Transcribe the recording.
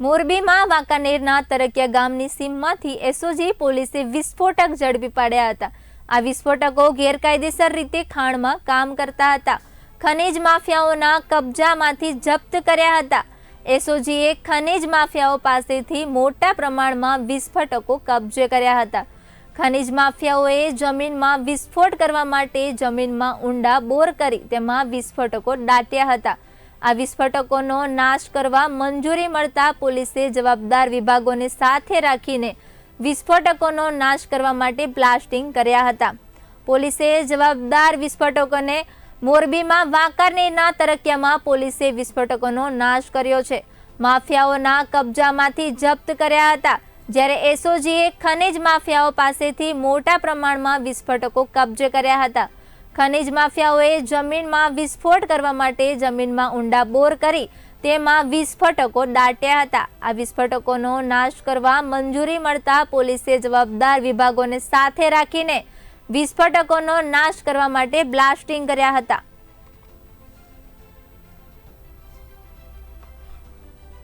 મોરબીમાં વાંકાનેરના તરકિયા ગામની સીમમાંથી એસઓજી પોલીસે વિસ્ફોટક ઝડપી પાડ્યા હતા. આ વિસ્ફોટકો ગેરકાયદેસર રીતે ખાણમાં કામ કરતા હતા. ખનીજ માફિયાઓના કબજામાંથી જપ્ત કર્યા હતા. એસઓજીએ ખનીજ માફિયાઓ પાસેથી મોટા પ્રમાણમાં વિસ્ફોટકો કબજે કર્યા હતા. ખનીજ માફિયાઓએ જમીનમાં વિસ્ફોટ કરવા માટે જમીનમાં ઊંડા બોર કરી તેમાં વિસ્ફોટકો દાટ્યા હતા. આ વિસ્ફોટકોનો નાશ કરવા મંજૂરી મળતા પોલીસે જવાબદાર વિભાગોને સાથે રાખીને વિસ્ફોટકોનો નાશ કરવા માટે બ્લાસ્ટિંગ કર્યા હતા. પોલીસે જવાબદાર વિસ્ફોટકોને મોરબીમાં વાંકાનેરના તરકિયામાં પોલીસે વિસ્ફોટકોનો નાશ કર્યો છે. માફિયાઓના કબજામાંથી જપ્ત કર્યા હતા. જ્યારે એસઓજીએ ખનીજ માફિયાઓ પાસેથી મોટા પ્રમાણમાં વિસ્ફોટકો કબજે કર્યા હતા. ખનીજ માફિયાઓએ જમીનમાં વિસ્ફોટ કરવા માટે જમીનમાં ઊંડા બોર કરી તેમાં વિસ્ફોટકો દાટ્યા હતા. આ વિસ્ફોટકોનો નાશ કરવા મંજૂરી મળતા પોલીસે જવાબદાર વિભાગોને સાથે રાખીને વિસ્ફોટકોનો નાશ કરવા માટે બ્લાસ્ટિંગ કર્યા હતા.